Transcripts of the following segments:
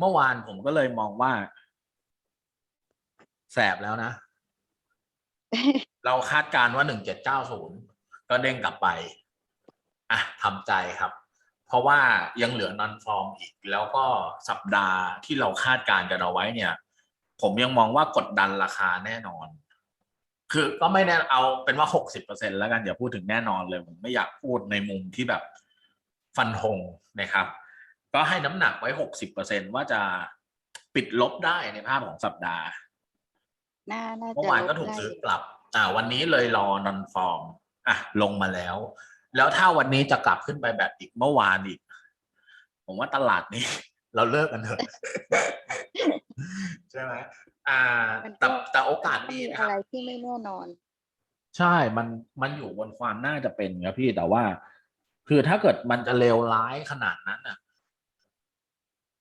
เมื่อวานผมก็เลยมองว่า แสบแล้วนะ เราคาดการณ์ว่าหนึ่งเจ็ดเก้าศูนย์ก็เด้งกลับไป อะทำใจครับ เพราะว่ายังเหลือนอนฟอร์มอีก แล้วก็สัปดาห์ที่เราคาดการณ์กันเอาไว้เนี่ย ผมยังมองว่ากดดันราคาแน่นอน คือก็ไม่แน่เอาเป็นว่าหกสิบเปอร์เซ็นแล้วกันอย่าพูดถึงแน่นอนเลย ผมไม่อยากพูดในมุมที่แบบฟันธงนะครับ ก็ให้น้ำหนักไว้หกสิบเปอร์เซ็นว่าจะปิดลบได้ในภาพของสัปดาห์น่าน่าเมื่จะอวานลก็ดถูกได้ซื้อกลับ อ่า วันนี้เลยรอนอนฟอร์มอะลงมาแล้ว แล้วถ้าวันนี้จะกลับขึ้นไปแบบอีกเมื่อวานอีก ผมว่าตลาดนี้ เราเลิกกันเถอะใช่ไหมอ่ามันแต่ก็แต่โอกาสมีดีนะคอะรับไรที่ไม่แน่นอน ใช่ มันมันอยู่บนความน่าจะเป็นครับพี่แต่ว่า คือถ้าเกิดมันจะเลวร้ายขนาดนั้นอะ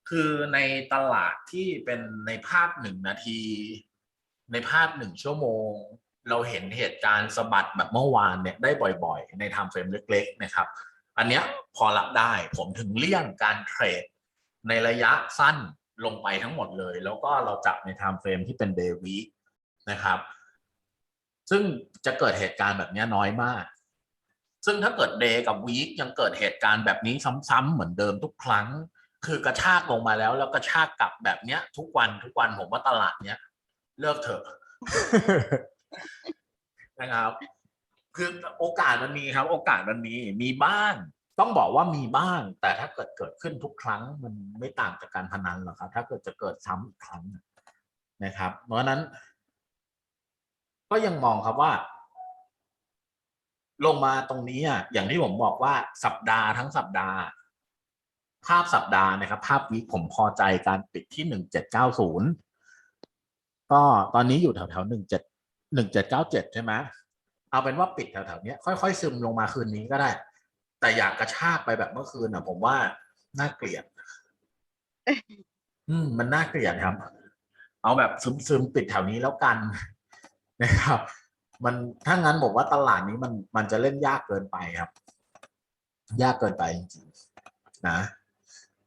คือในตลาดที่เป็นในภาพหนึ่งนาที ในภาพหนึ่งชั่วโมง เราเห็นเหตุการณ์สะบัดแบบเมื่อวานเนี่ยได้บ่อยๆ ในไทม์เฟรมเล็กๆนะครับ อันเนี้ยพอรับได้ผมถึงเลี่ยงการเทรดในระยะสั้นลงไปทั้งหมดเลย แล้วก็เราจับในไทม์เฟรมที่เป็นเดย์วีนะครับ ซึ่งจะเกิดเหตุการณ์แบบนี้น้อยมาก ซึ่งถ้าเกิดเดย์กับวีคยังเกิดเหตุการณ์แบบนี้ซ้ำๆเหมือนเดิมทุกครั้ง คือกระชากลงมาแล้ว แล้วกระชากกลับแบบเนี้ย ทุกวันทุกวันผมว่าตลาดเนี้ยเลิกเถอะนะครับ คือโอกาสมันมีครับ โอกาสมันมีมีบ้าง ต้องบอกว่ามีบ้าง แต่ถ้าเกิดเกิดขึ้นทุกครั้ง มันไม่ต่างจากการพนันหรอกครับ ถ้าเกิดจะเกิดซ้ำอีกครั้งนะครับ เพราะฉะนั้น ก็ยังมองครับว่า ลงมาตรงนี้อะอย่างที่ผมบอกว่าสัปดาห์ทั้งสัปดาห์ ภาพสัปดาห์นะครับ ภาพวิกผมพอใจการปิดที่หนึ่งเจ็ดเก้าศูนย์ก็ตอนนี้อยู่แถวแถวหนึ่งเจ็ดหนึ่งเจ็ดเก้าเจ็ดใช่ไหมเอาเป็นว่าปิดแถวแถวๆนี้ค่อยๆ ซึมลงมาคืนนี้ก็ได้ แต่อยากกระชากไปแบบเมื่อคืนอะ ผมว่าน่าเกลียด อืม มันน่าเกลียดครับ เอาแบบซึมๆปิดแถวนี้แล้วกันนะครับ มันถ้างั้นผมว่าตลาดนี้มันมันจะเล่นยากเกินไปครับ ยากเกินไปจริงๆนะ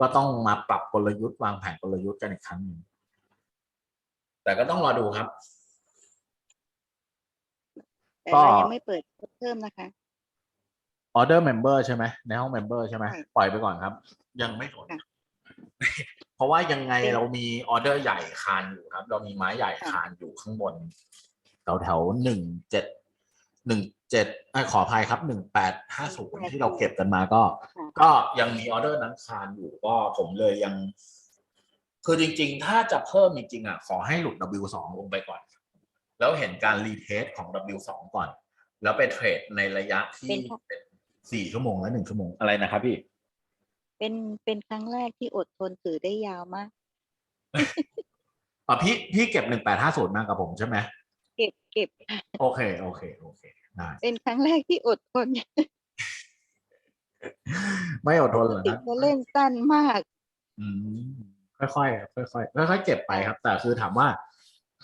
ก็ต้องมาปรับกลยุทธ์วางแผนกลยุทธ์กันอีกครั้งหนึ่งแต่ก็ต้องรอดูครับแต่ก็เรายังไม่เปิดเพิ่มนะคะออเดอร์เมมเบอร์ใช่ไหมในห้องเมมเบอร์ใช่ไหมใช่ปล่อยไปก่อนครับ ยังไม่สนค่ะเพราะว่ายังไงเป็นเรามีออเดอร์ใหญ่คานอยู่ครับ เรามีไม้ใหญ่ค่ะคานอยู่ข้างบนแถวแถวหนึ่งเจ็ด หนึ่งเจ็ดขออภัยครับหนึ่งแปดห้าศูนย์ที่เราเก็บกันมาก็ค่ะก็ยังมีออเดอร์นั้นคานอยู่ก็ผมเลยยัง คือจริง ๆ ถ้าจะเพิ่มจริงๆอะขอให้หลุด W สองลงไปก่อน แล้วเห็นการรีเทสของ W สองก่อน แล้วไปเทรดในระยะที่เป็นครับเป็นสี่ชั่วโมงและหนึ่งชั่วโมงอะไรนะครับพี่ เป็นเป็นครั้งแรกที่อดทนถือได้ยาวมากอ๋อพี่พี่เก็บหนึ่งแปดห้าศูนย์มากับผมใช่ไหม เก็บเก็บโอเค โอเค โอเคได้เป็นครั้งแรกที่อดทนไม่อดทนเลยติดนะจะเล่นสั้นมาก อืมค่อยๆครับค่อยๆค่อยๆเก็บไปครับ แต่คือถามว่า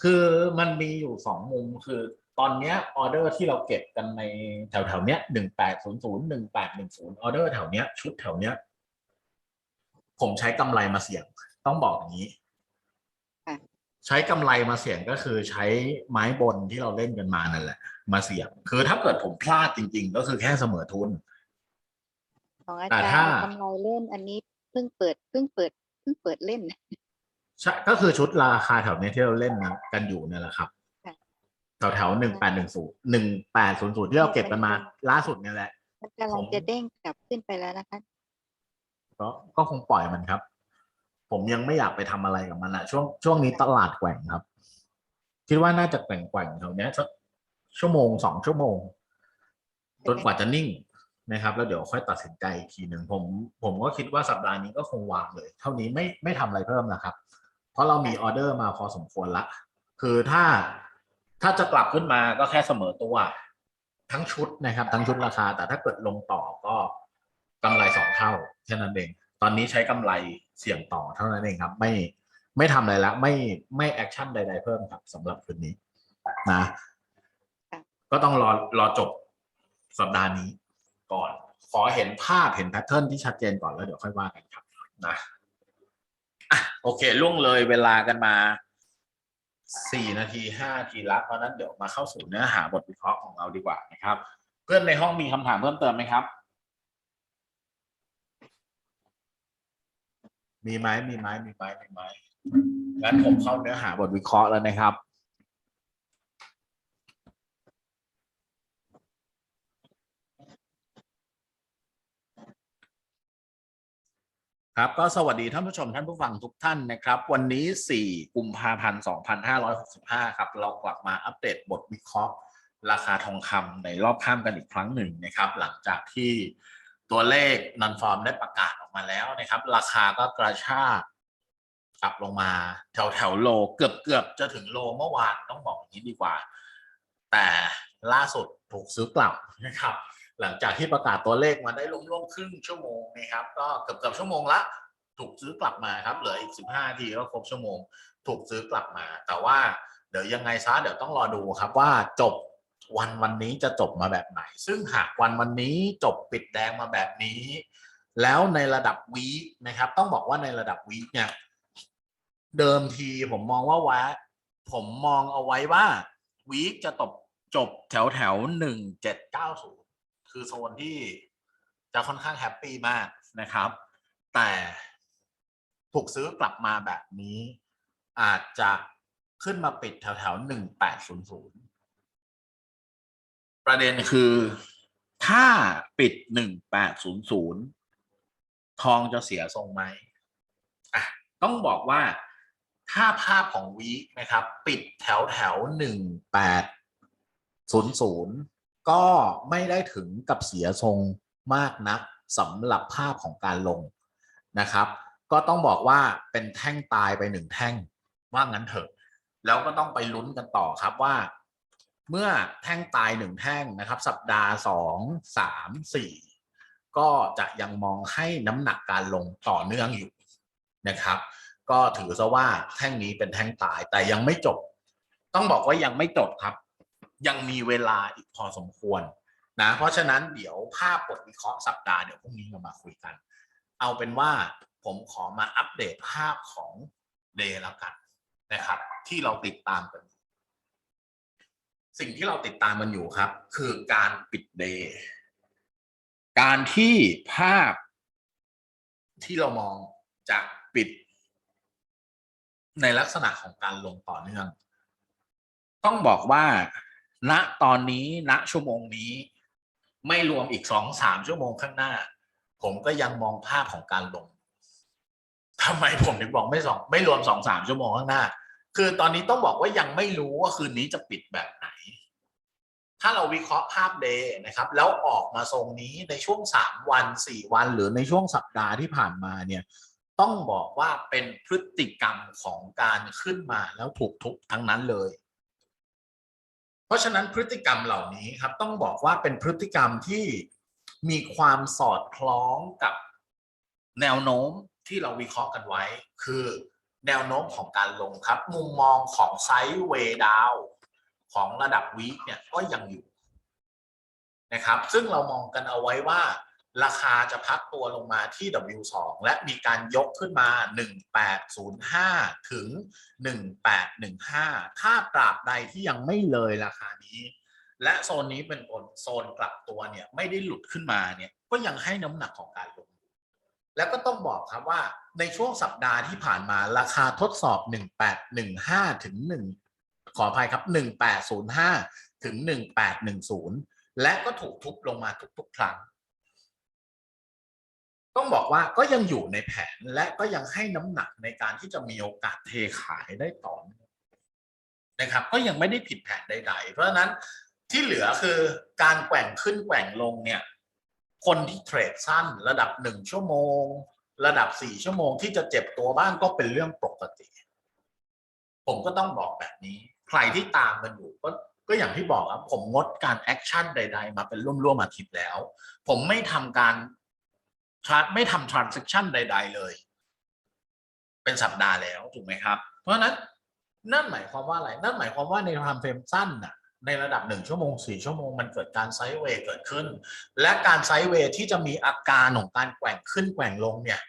คือมันมีอยู่สองมุมคือตอนเนี้ยออเดอร์ที่เราเก็บกันในแถวๆเนี้ยหนึ่งแปดศูนย์ศูนย์หนึ่งแปดหนึ่งศูนย์ออเดอร์แถวเนี้ยชุดแถวเนี้ย ผมใช้กำไรมาเสี่ยง ต้องบอกอย่างนี้ค่ะ ใช้กำไรมาเสี่ยงก็คือใช้ไม้บนที่เราเล่นกันมานั่นแหละ มาเสี่ยง คือถ้าเกิดผมพลาดจริง ๆ ก็คือแค่เสมอทุนของอาแต่จารย์ถ้าเอากำไรเล่นอันนี้เพิ่งเปิดเพิ่งเปิดเพิ่งเปิดเล่นใช่ก็คือชุดราคาแถวเนี้ยที่เราเล่นนะกันอยู่เนี่ยแหละครับค่ะแถวแถวหนึ่งแปดหนึ่งศูนย์หนึ่งแปดศูนย์ศูนย์ที่เราเก็บกันมา ล่าสุดเนี่ยแหละมันกำลังจะเด้งกลับขึ้นไปแล้วนะคะก็ก็คงปล่อยมันครับ ผมยังไม่อยากไปทำอะไรกับมันอะช่วงช่วงนี้ตลาดแกว่งครับ คิดว่าน่าจะแกว่งแกว่งๆแถวเนี้ยสักชั่วโมงสองชั่วโมงจนกว่าจะนิ่งนะครับ แล้วเดี๋ยวค่อยตัดสินใจอีกทีหนึ่งผมผมก็คิดว่าสัปดาห์นี้ก็คงวางเลย เท่านี้ไม่ไม่ทำอะไรเพิ่มนะครับ เพราะเรามีออเดอร์มาพอสมควรละ คือถ้าถ้าจะกลับขึ้นมาก็แค่เสมอตัว ทั้งชุดนะครับ ทั้งชุดราคา แต่ถ้าเกิดลงต่อก็กำไรสองเท่าแค่นั้นเอง ตอนนี้ใช้กำไร เสี่ยงต่อเท่านั้นเองครับ ไม่ไม่ทำอะไรละไม่ไม่แอคชั่นใด ๆ เพิ่มครับสำหรับคืนนี้นะค่ะก็ต้องรอรอจบสัปดาห์นี้ก่อน ขอเห็นภาพเห็นแพทเทิร์นที่ชัดเจนก่อนแล้วเดี๋ยวค่อยว่ากันครับนะอะโอโอเคล่วงเลยเวลากันมาสี่นาทีห้านาทีละเพราะฉะนั้นเดี๋ยวมาเข้าสู่เนื้อหาบทวิเคราะห์ของเราดีกว่านะครับ เพื่อนในห้องมีคำถามเพิ่มเติมไหมครับ มีไหมมีไหมมีไหมมีไหมงั้นผมเข้าเนื้อหาบทวิเคราะห์แล้วนะครับ ครับก็สวัสดีท่านผู้ชมท่านผู้ฟังทุกท่านนะครับ วันนี้ 4 กุมภาพันธ์2565 ครับ เรากลับมาอัปเดตบทวิเคราะห์ ราคาทองคำในรอบข้ามกันอีกครั้งหนึ่งนะครับ หลังจากที่ตัวเลขนันฟอร์มได้ประกาศออก มาแล้วนะครับ ราคาก็กระชากกลับลงมาแถวแถวโลเกือบเกือบจะถึงโลเมื่อวานต้องบอกอย่างนี้ดีกว่า แต่ล่าสุดถูกซื้อกลับนะครับ หลังจากที่ประกาศตัวเลขมาได้ร่วมๆครึ่งชั่วโมงนะครับ ก็เกือบเกือบชั่วโมงละถูกซื้อกลับมาครับเหลืออีก 15นาทีก็ครบชั่วโมง ถูกซื้อกลับมา แต่ว่าเดี๋ยวยังไงซะเดี๋ยวต้องรอดูครับว่าจบวันวันนี้จะจบมาแบบไหน ซึ่งหากวันวันนี้จบปิดแดงมาแบบนี้ แล้วในระดับวีคนะครับ ต้องบอกว่าในระดับวีคเนี่ยเดิมทีผมมองว่าวะผมมองเอาไว้ว่าวีคจะตบจบแถวแถวหนึ่งเจ็ดเก้าศูนย์คือโซนที่จะค่อนข้างแฮปปี้มากนะครับ แต่ถูกซื้อกลับมาแบบนี้ อาจจะขึ้นมาปิดแถวแถวหนึ่งแปดศูนย์ศูนย์ประเด็นคือถ้าปิดหนึ่งแปดศูนย์ศูนย์ ทองจะเสียทรงไหมอะต้องบอกว่าถ้าภาพของวีคนะครับ ปิดแถวแถวหนึ่งแปดศูนย์ศูนย์ก็ไม่ได้ถึงกับเสียทรงมากนักสำหรับภาพของการลงนะครับ ก็ต้องบอกว่าเป็นแท่งตายไปหนึ่งแท่งว่างั้นเถอะ แล้วก็ต้องไปลุ้นกันต่อครับว่า เมื่อแท่งตายหนึ่งแท่งนะครับ สัปดาห์สองสามสี่ ก็จะยังมองให้น้ำหนักการลงต่อเนื่องอยู่นะครับ ก็ถือซะว่าแท่งนี้เป็นแท่งตายแต่ยังไม่จบ ต้องบอกว่ายังไม่จบครับ ยังมีเวลาอีกพอสมควรนะเพราะฉะนั้นเดี๋ยวภาพบทวิเคราะห์สัปดาห์เดี๋ยวพรุ่งนี้เรามาคุยกัน เอาเป็นว่าผมขอมาอัปเดตภาพของเดย์แล้วกันนะครับ ที่เราติดตามกัน สิ่งที่เราติดตามมันอยู่ครับ คือการปิดเดย์ การที่ภาพที่เรามองจะปิด ในลักษณะของการลงต่อเนื่อง ต้องบอกว่า ณตอนนี้ณชั่วโมงนี้ ไม่รวมอีกสองสามชั่วโมงข้างหน้า ผมก็ยังมองภาพของการลงทำไมผมถึงบอกไม่สองไม่รวมสองสามชั่วโมงข้างหน้า คือตอนนี้ต้องบอกว่ายังไม่รู้ว่าคืนนี้จะปิดแบบ ถ้าเราวิเคราะห์ภาพเดย์นะครับแล้วออกมาทรงนี้ในช่วงสามวันสี่วัน หรือในช่วงสัปดาห์ที่ผ่านมาเนี่ยต้องบอกว่าเป็นพฤติกรรมของการขึ้นมาแล้วถูกทุบทั้งนั้นเลย เพราะฉะนั้นพฤติกรรมเหล่านี้ครับต้องบอกว่าเป็นพฤติกรรมที่มีความสอดคล้องกับแนวโน้มที่เราวิเคราะห์กันไว้ คือแนวโน้มของการลงครับ มุมมองของไซด์เวดาว ของระดับวีคเนี่ยก็ยังอยู่นะครับ ซึ่งเรามองกันเอาไว้ว่าราคาจะพักตัวลงมาที่ W2 และมีการยกขึ้นมา 1805 ถึง 1815 ถ้าตราบใดที่ยังไม่เลยราคานี้ และโซนนี้เป็นโซนกลับตัวเนี่ยไม่ได้หลุดขึ้นมาเนี่ยก็ยังให้น้ำหนักของการลง แล้วก็ต้องบอกครับว่าในช่วงสัปดาห์ที่ผ่านมาราคาทดสอบ 1815 ถึง1 ขออภัยครับ 1805 ถึง 1810 และก็ถูกทุบลงมาทุกๆ ครั้ง ต้องบอกว่าก็ยังอยู่ในแผนและก็ยังให้น้ำหนักในการที่จะมีโอกาสเทขายได้ต่อนนะครับ ก็ยังไม่ได้ผิดแผนใด ๆ เพราะฉะนั้นที่เหลือคือการแกว่งขึ้นแกว่งลงเนี่ยคนที่เทรดสั้นระดับหนึ่งชั่วโมง ระดับสี่ชั่วโมงที่จะเจ็บตัวบ้างก็เป็นเรื่องปกติ ผมก็ต้องบอกแบบนี้ ใครที่ตามมันอยู่ก็ก็อย่างที่บอกครับผมงดการแอคชั่นใด ๆ มาเป็นร่วมๆอาทิตย์แล้ว ผมไม่ทำการไม่ทำ transaction ใด ๆ เลย เป็นสัปดาห์แล้วถูกไหมครับ เพราะฉะนั้นนั่นหมายความว่าอะไร นั่นหมายความว่าในความเฟรมสั้นน่ะในระดับหนึ่งชั่วโมงสี่ชั่วโมงมันเกิดการไซด์เวย์เกิดขึ้น และการไซด์เวย์ที่จะมีอาการของการแกว่งขึ้นแกว่งลงเนี่ย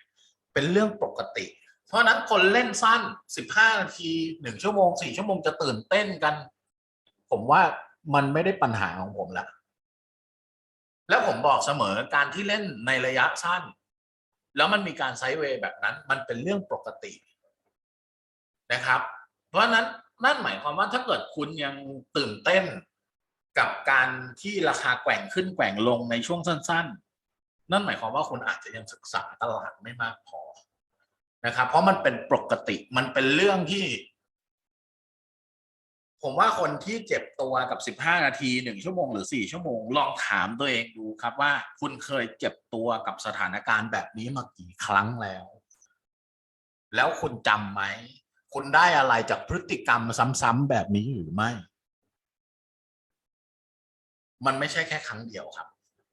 เป็นเรื่องปกติ เพราะนั้นคนเล่นสั้นสิบห้านาทีหนึ่งชั่วโมงสี่ชั่วโมงจะตื่นเต้นกัน ผมว่ามันไม่ได้ปัญหาของผมละแล้วผมบอกเสมอการที่เล่นในระยะสั้น แล้วมันมีการไซด์เวย์แบบนั้น มันเป็นเรื่องปกตินะครับ เพราะฉะนั้นนั่นหมายความว่าถ้าเกิดคุณยังตื่นเต้นกับการที่ราคาแกว่งขึ้นแกว่งลงในช่วงสั้น ๆ นั่นหมายความว่าคุณอาจจะยังศึกษาตลาดไม่มากพอ นะครับ เพราะมันเป็นปกติมันเป็นเรื่องที่ ผมว่าคนที่เจ็บตัวกับสิบห้านาทีหนึ่งชั่วโมงหรือสี่ชั่วโมง ลองถามตัวเองดูครับว่า คุณเคยเจ็บตัวกับสถานการณ์แบบนี้มากี่ครั้งแล้ว แล้วคุณจำไหม คุณได้อะไรจากพฤติกรรมซ้ำๆแบบนี้หรือไม่ มันไม่ใช่แค่ครั้งเดียวครับ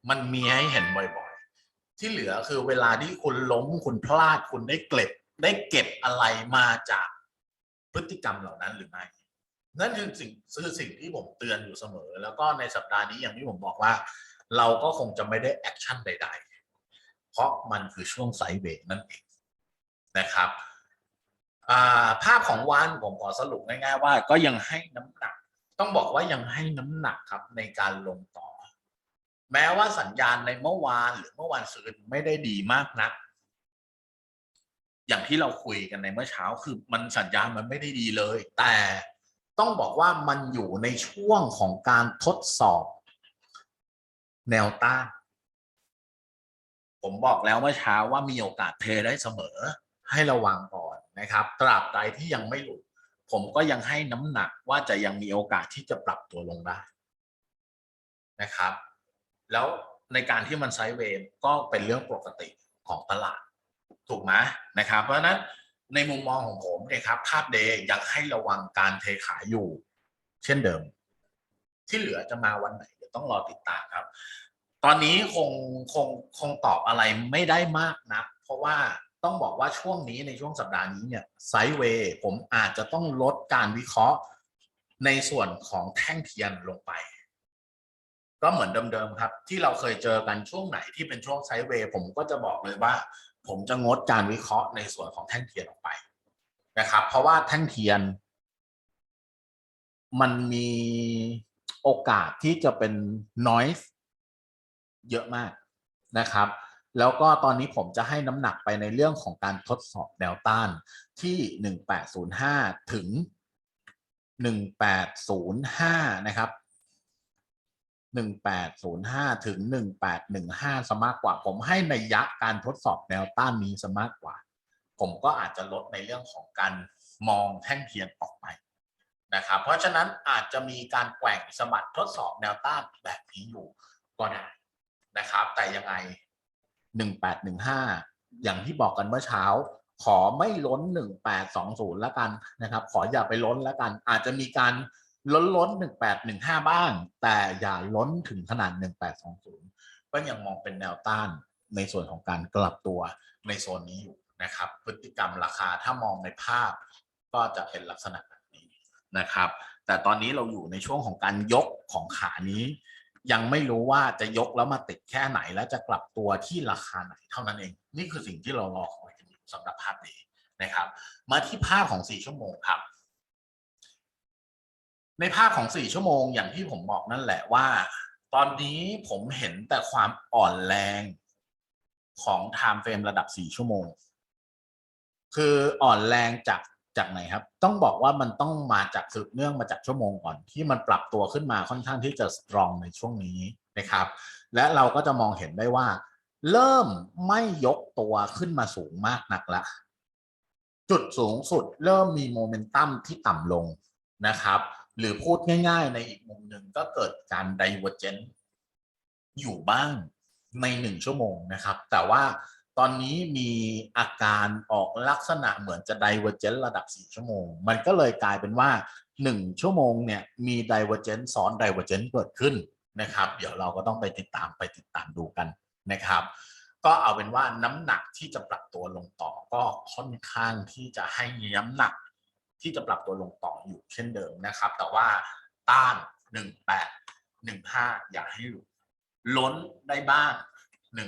มันมีให้เห็นบ่อยๆ ที่เหลือคือเวลาที่คุณล้มคุณพลาดคุณได้เก็บ ได้เก็บอะไรมาจากพฤติกรรมเหล่านั้นหรือไม่ นั่นคือสิ่งคือสิ่งที่ผมเตือนอยู่เสมอ แล้วก็ในสัปดาห์นี้อย่างที่ผมบอกว่า เราก็คงจะไม่ได้แอคชั่นใด ๆ เพราะมันคือช่วงไซเวย์นั่นเองนะครับาภาพของวันผมขอสรุปง่ายๆว่า ก็ยังให้น้ำหนัก ต้องบอกว่ายังให้น้ำหนักครับในการลงต่อ แม้ว่าสัญญาณในเมื่อวานหรือเมื่อวันซืนไม่ได้ดีมากนัก อย่างที่เราคุยกันในเมื่อเช้าคือมันสัญญาณมันไม่ได้ดีเลย แต่ต้องบอกว่ามันอยู่ในช่วงของการทดสอบ แนวต้านผมบอกแล้วเมื่อเช้าว่ามีโอกาสเทได้เสมอ ให้ระวังก่อนนะครับ ตราบใดที่ยังไม่หลุดผมก็ยังให้น้ำหนักว่าจะยังมีโอกาสที่จะปรับตัวลงได้นะครับ แล้วในการที่มันไซด์เวย์ก็เป็นเรื่องปกติของตลาด ถูกไหมนะครับ เพราะฉะนั้นในมุมมองของผมเนี่ยครับภาพเดย์ยังให้ระวังการเทขายอยู่ เช่นเดิม ที่เหลือจะมาวันไหนเดี๋ยวต้องรอติดตามครับ ตอนนี้คงคงคงตอบอะไรไม่ได้มากนะเพราะว่าต้องบอกว่าช่วงนี้ในช่วงสัปดาห์นี้เนี่ยไซด์เวย์ผมอาจจะต้องลดการวิเคราะห์ในส่วนของแท่งเทียนลงไป ก็เหมือนเดิมๆครับ ที่เราเคยเจอกันช่วงไหนที่เป็นช่วงไซด์เวย์ผมก็จะบอกเลยว่า ผมจะงดการวิเคราะห์ในส่วนของแท่งเทียนออกไปนะครับ เพราะว่าแท่งเทียน มันมีโอกาสที่จะเป็น noise เยอะมากนะครับ แล้วก็ตอนนี้ผมจะให้น้ำหนักไปในเรื่องของการทดสอบแนวต้านที่ 1805 ถึง 1805 นะครับ 1805 ถึง 1815ซะมากกว่า ผมให้ในยยะการทดสอบแนวต้านนี้ซะมากกว่า ผมก็อาจจะลดในเรื่องของการมองแท่งเทียนออกไปนะครับ เพราะฉะนั้นอาจจะมีการแกว่งสะบัดทดสอบแนวต้านแบบนี้อยู่ก็ได้นะครับ แต่ยังไง 1815 อย่างที่บอกกันเมื่อเช้า ขอไม่ล้น 1820แล้วกันนะครับ ขออย่าไปล้นแล้วกัน อาจจะมีการ ล้นล้น1815บ้าง แต่อย่าล้นถึงขนาด1820ก็ยังมองเป็นแนวต้านในส่วนของการกลับตัวในโซนนี้อยู่นะครับ พฤติกรรมราคาถ้ามองในภาพก็จะเป็นลักษณะแบบนี้นะครับ แต่ตอนนี้เราอยู่ในช่วงของการยกของขานี้ ยังไม่รู้ว่าจะยกแล้วมาติดแค่ไหน และจะกลับตัวที่ราคาไหนเท่านั้นเอง นี่คือสิ่งที่เรารอคอยกันอยู่สำหรับภาพนี้นะครับ มาที่ภาพของ 4 ชั่วโมงครับ ในภาพของ4ชั่วโมงอย่างที่ผมบอกนั่นแหละว่า ตอนนี้ผมเห็นแต่ความอ่อนแรงของ time frame ระดับ4ชั่วโมง คืออ่อนแรงจากจากไหนครับ ต้องบอกว่ามันต้องมาจากสืบเนื่องมาจากชั่วโมงก่อน ที่มันปรับตัวขึ้นมาค่อนข้างที่จะสตรองในช่วงนี้นะครับ และเราก็จะมองเห็นได้ว่า เริ่มไม่ยกตัวขึ้นมาสูงมากนักละ จุดสูงสุดเริ่มมีโมเมนตัมที่ต่ำลงนะครับ หรือพูดง่าย ๆ ในอีกมุมหนึ่งก็เกิดการไดเวอร์เจนอยู่บ้างในหนึ่งชั่วโมงนะครับ แต่ว่าตอนนี้มีอาการออกลักษณะเหมือนจะไดเวอร์เจนระดับ 4 ชั่วโมง มันก็เลยกลายเป็นว่า 1 ชั่วโมงเนี่ยมีไดเวอร์เจนซ้อนไดเวอร์เจนเกิดขึ้นนะครับ เดี๋ยวเราก็ต้องไปติดตามไปติดตามดูกันนะครับ ก็เอาเป็นว่าน้ำหนักที่จะปรับตัวลงต่อก็ค่อนข้างที่จะให้น้ำหนัก ที่จะปรับตัวลงต่ออยู่เช่นเดิมนะครับ แต่ว่าต้าน 18 15 อย่าให้หลุดล้นได้บ้าง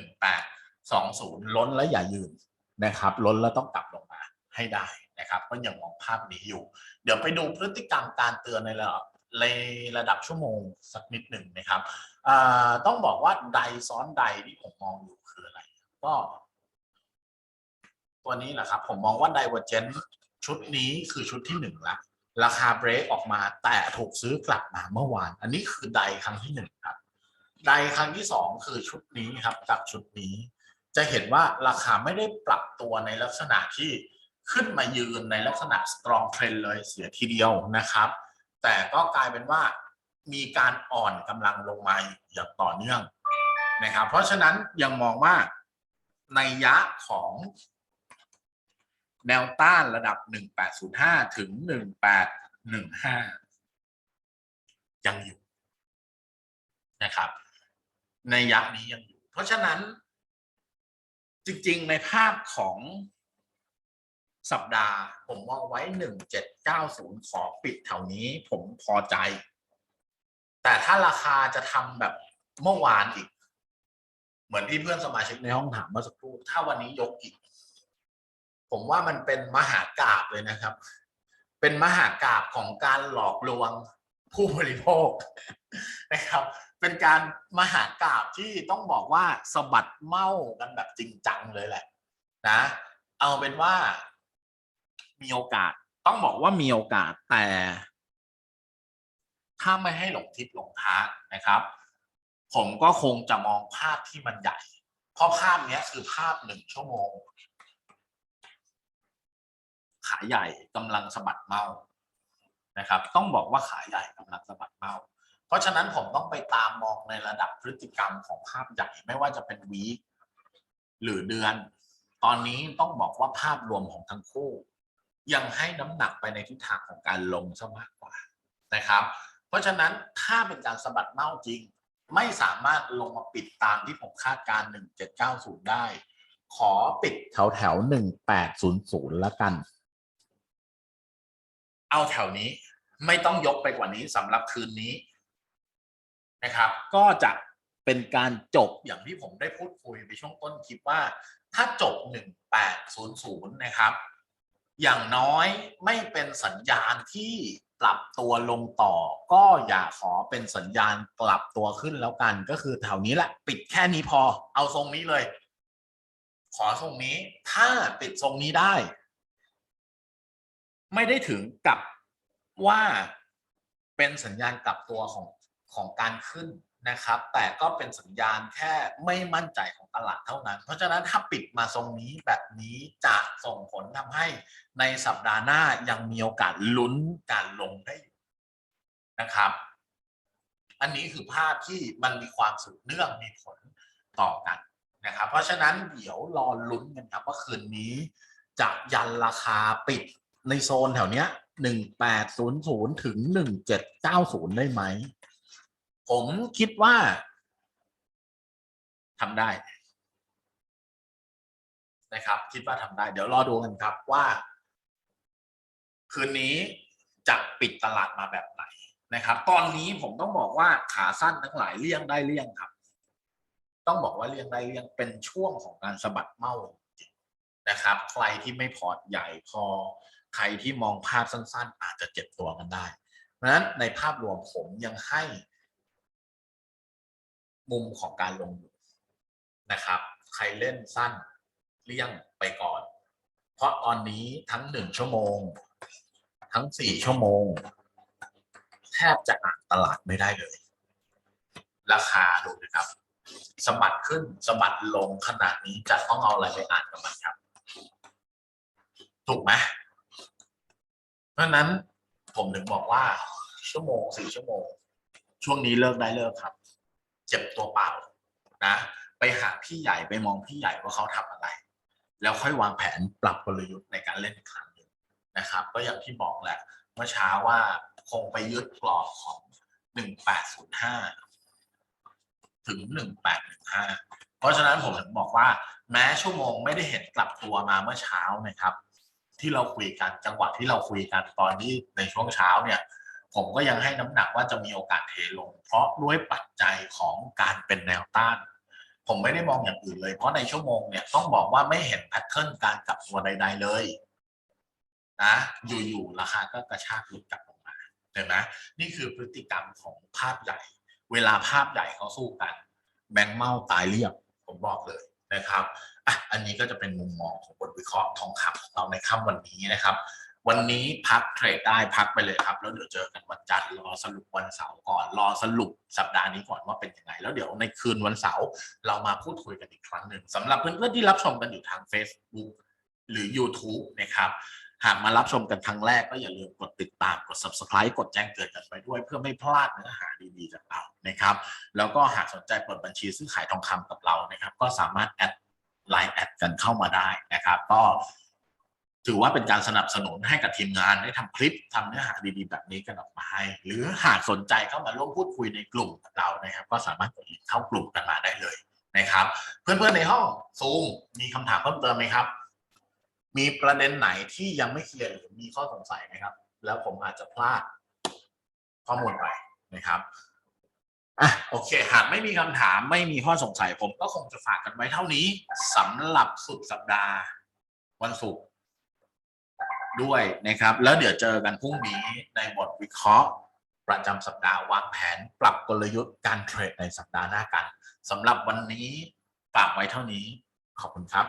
18 20 ล้นแล้วอย่ายืนนะครับ ล้นแล้วต้องกลับลงมาให้ได้นะครับ ก็ยังมองภาพนี้อยู่ เดี๋ยวไปดูพฤติกรรมการเตือนในระดับในระดับชั่วโมงสักนิดหนึ่งนะครับต้องบอกว่าใดซ้อนใดที่ผมมองอยู่คืออะไร ก็ ตัวนี้แหละครับ ผมมองว่า Divergent ชุดนี้คือชุดที่หนึ่งละราคาเบรกออกมาแต่ถูกซื้อกลับมาเมื่อวาน อันนี้คือไดครั้งที่หนึ่งครับไดครั้งที่สองคือชุดนี้ครับกับชุดนี้ จะเห็นว่าราคาไม่ได้ปรับตัวในลักษณะที่ขึ้นมายืนในลักษณะ strong trend เลยเสียทีเดียวนะครับ แต่ก็กลายเป็นว่ามีการอ่อนกำลังลงมาอย่างต่อเนื่องนะครับ เพราะฉะนั้นยังมองว่าในยะของ แนวต้านระดับ 1805 ถึง 1815 ยังอยู่นะครับ ในยักษ์นี้ยังอยู่ เพราะฉะนั้น จริงๆ ในภาพของสัปดาห์ ผมมองไว้ 1790 ขอปิดแถวนี้ผมพอใจ แต่ถ้าราคาจะทำแบบเมื่อวานอีก เหมือนที่เพื่อนสมาชิกในห้องถามเมื่อสักครู่ ถ้าวันนี้ยกอีก ผมว่ามันเป็นมหากราบเลยนะครับ เป็นมหากราบของการหลอกลวงผู้บริโภคนะครับ เป็นการมหากราบที่ต้องบอกว่าสะบัดเมากันแบบจริงจังเลยแหละ นะ เอาเป็นว่า มีโอกาสต้องบอกว่ามีโอกาสแต่ ถ้าไม่ให้หลงทิศหลงทางนะครับ ผมก็คงจะมองภาพที่มันใหญ่ เพราะภาพนี้คือภาพหนึ่งชั่วโมง ขาใหญ่กำลังสะบัดเมานะครับต้องบอกว่าขาใหญ่กำลังสะบัดเมาเพราะฉะนั้นผมต้องไปตามมองในระดับพฤติกรรมของภาพใหญ่ไม่ว่าจะเป็นวีคหรือเดือน ตอนนี้ต้องบอกว่าภาพรวมของทั้งคู่ ยังให้น้ำหนักไปในทิศทางของการลงซะมากกว่านะครับ เพราะฉะนั้นถ้าเป็นการสะบัดเมาจริง ไม่สามารถลงมาปิดตามที่ผมคาดการณ์1790 ได้ ขอปิดแถวแถว1800ละกัน เอาแถวนี้ไม่ต้องยกไปกว่านี้สำหรับคืนนี้นะครับ ก็จะเป็นการจบอย่างที่ผมได้พูดคุยไปช่วงต้นคลิปว่า ถ้าจบ 1800 นะครับ อย่างน้อยไม่เป็นสัญญาณที่ปรับตัวลงต่อ ก็อย่าขอเป็นสัญญาณกลับตัวขึ้นแล้วกัน ก็คือแถวนี้แหละ ปิดแค่นี้พอ เอาทรงนี้เลย ขอทรงนี้ ถ้าปิดทรงนี้ได้ ไม่ได้ถึงกับว่าเป็นสัญญาณกลับตัวของของการขึ้นนะครับ แต่ก็เป็นสัญญาณแค่ไม่มั่นใจของตลาดเท่านั้น เพราะฉะนั้นถ้าปิดมาทรงนี้แบบนี้จะส่งผลทำให้ในสัปดาห์หน้ายังมีโอกาสลุ้นการลงได้อยู่นะครับ อันนี้คือภาพที่มันมีความสืบเนื่องมีผลต่อกันนะครับ เพราะฉะนั้นเดี๋ยวรอลุ้นกันครับว่าคืนนี้จะยันราคาปิด ในโซนแถวเนี้ยหนึ่งแปดศูนย์ศูนย์ถึงหนึ่งเจ็ดเก้าศูนย์ได้ไหม ผมคิดว่าทำได้ นะครับ คิดว่าทำได้ เดี๋ยวรอดูกันครับว่า คืนนี้จะปิดตลาดมาแบบไหนนะครับ ตอนนี้ผมต้องบอกว่าขาสั้นทั้งหลายเลี่ยงได้เลี่ยงครับ ต้องบอกว่าเลี่ยงได้เลี่ยงเป็นช่วงของการสะบัดเมานะครับ ใครที่ไม่พอร์ตใหญ่พอ ใครที่มองภาพสั้น ๆ อาจจะเจ็บตัวกันได้เพราะนั้นในภาพรวมผมยังให้ มุมของการลงอยู่นะครับ ใครเล่นสั้นเลี่ยงไปก่อน เพราะตอนนี้ทั้งหนึ่งชั่วโมง ทั้งสี่ชั่วโมง แทบจะอ่านตลาดไม่ได้เลย ราคาดูนะครับสะบัดขึ้นสะบัดลงขนาดนี้จะต้องเอาอะไรไปอ่านกับมันครับ ถูกไหม เพราะนั้นผมถึงบอกว่า ชั่วโมงสี่ชั่วโมง ช่วงนี้เลิกได้เลิกครับ เจ็บตัวเปล่านะ ไปหาพี่ใหญ่ไปมองพี่ใหญ่ว่าเขาทำอะไร แล้วค่อยวางแผนปรับกลยุทธ์ในการเล่นอีกครั้งหนึ่งนะครับ ก็อย่างที่บอกแหละเมื่อเช้าว่าคงไปยึดกรอบของ1805ถึง1815เพราะฉะนั้นผมถึงบอกว่า แม้ชั่วโมงไม่ได้เห็นกลับตัวมาเมื่อเช้านะครับ ที่เราคุยกันจังหวะที่เราคุยกันตอนที่ในช่วงเช้าเนี่ย ผมก็ยังให้น้ำหนักว่าจะมีโอกาสเทลง เพราะด้วยปัจจัยของการเป็นแนวต้าน ผมไม่ได้มองอย่างอื่นเลยเพราะในชั่วโมงเนี่ยต้องบอกว่าไม่เห็นแพทเทิร์นการกลับตัวใด ๆเลยนะอยู่ๆราคาก็กระชากหลุดกลับลงมาเห็นไหมนี่คือพฤติกรรมของภาพใหญ่ เวลาภาพใหญ่เขาสู้กันแบงค์เมาตายเรียบผมบอกเลยนะครับ อะอันนี้ก็จะเป็นมุมมองของบทวิเคราะห์ทองคำของเราในค่ำวันนี้นะครับ วันนี้พักเทรดได้พักไปเลยครับ แล้วเดี๋ยวเจอกันวันจันทร์รอสรุปวันเสาร์ก่อน รอสรุปสัปดาห์นี้ก่อนว่าเป็นยังไง แล้วเดี๋ยวในคืนวันเสาร์เรามาพูดคุยกันอีกครั้งหนึ่งสำหรับเพื่อนๆที่รับชมกันอยู่ทาง Facebook หรือ YouTube นะครับหากมารับชมกันครั้งแรกก็อย่าลืมกดติดตามกด subscribe กดแจ้งเตือนกันไปด้วยเพื่อไม่พลาดเนื้อหาดีๆจากเรานะครับ แล้วก็หากสนใจเปิดบัญชีซื้อขายทองคำกับเรานะครับ ก็สามารถแอด ไลน์แอดกันเข้ามาได้นะครับ ก็ถือว่าเป็นการสนับสนุนให้กับทีมงานได้ทำคลิปทำเนื้อหาดีๆแบบนี้กันออกมาให้ หรือหากสนใจเข้ามาร่วมพูดคุยในกลุ่มกับเรานะครับ ก็สามารถกดลิงก์เข้ากลุ่มกันมาได้เลยนะครับ เพื่อนๆในห้องซูมมีคำถามเพิ่มเติมไหมครับ มีประเด็นไหนที่ยังไม่เคลียร์หรือมีข้อสงสัยไหมครับ แล้วผมอาจจะพลาดข้อมูลไปนะครับ อะโอเคหากไม่มีคำถามไม่มีข้อสงสัยผมก็คงจะฝากกันไว้เท่านี้สำหรับสุดสัปดาห์ วันศุกร์ด้วยนะครับ แล้วเดี๋ยวเจอกันพรุ่งนี้ในบทวิเคราะห์ประจำสัปดาห์วางแผนปรับกลยุทธ์การเทรดในสัปดาห์หน้ากันสำหรับวันนี้ฝากไว้เท่านี้ขอบคุณครับ